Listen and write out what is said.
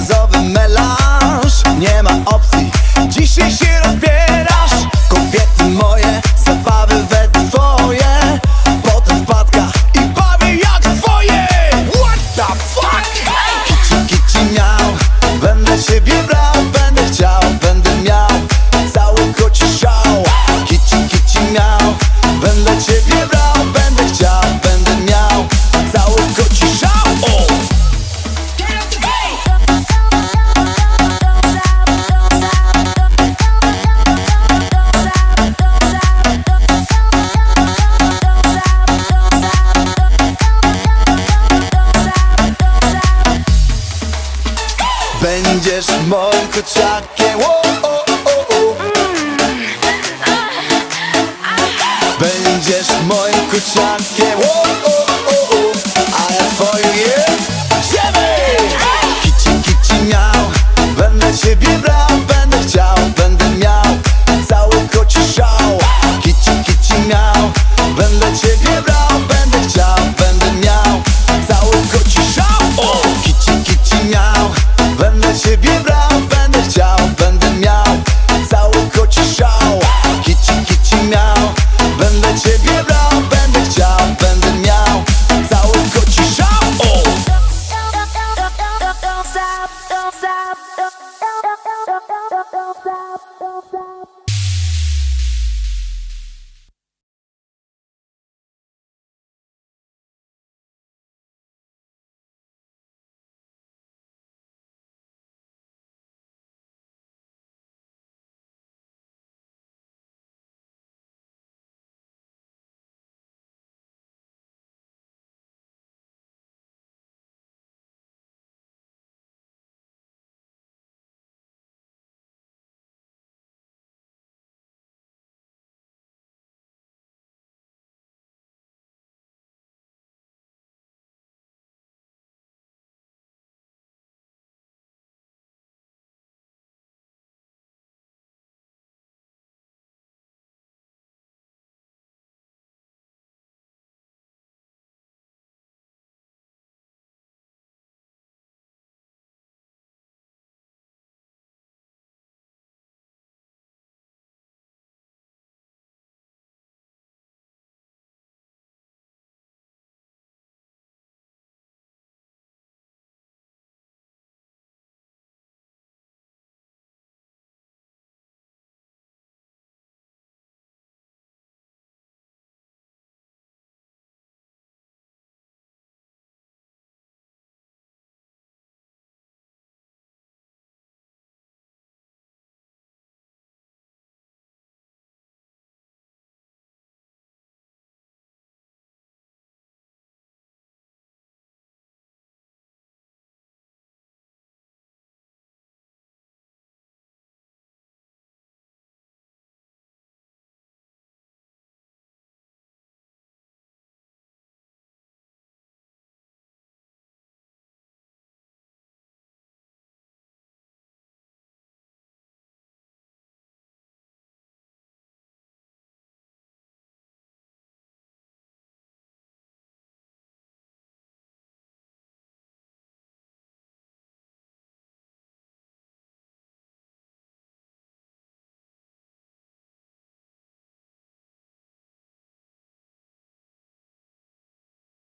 Cause of Będziesz moim kociakiem o, o, o, o. Będziesz moim kociakiem o, o, o, o. A ja twoim jedziemy Kici, kici miał. Będę ciebie brał Będę chciał, będę miał Cały koci szał Kici, kici miał. Będę ciebie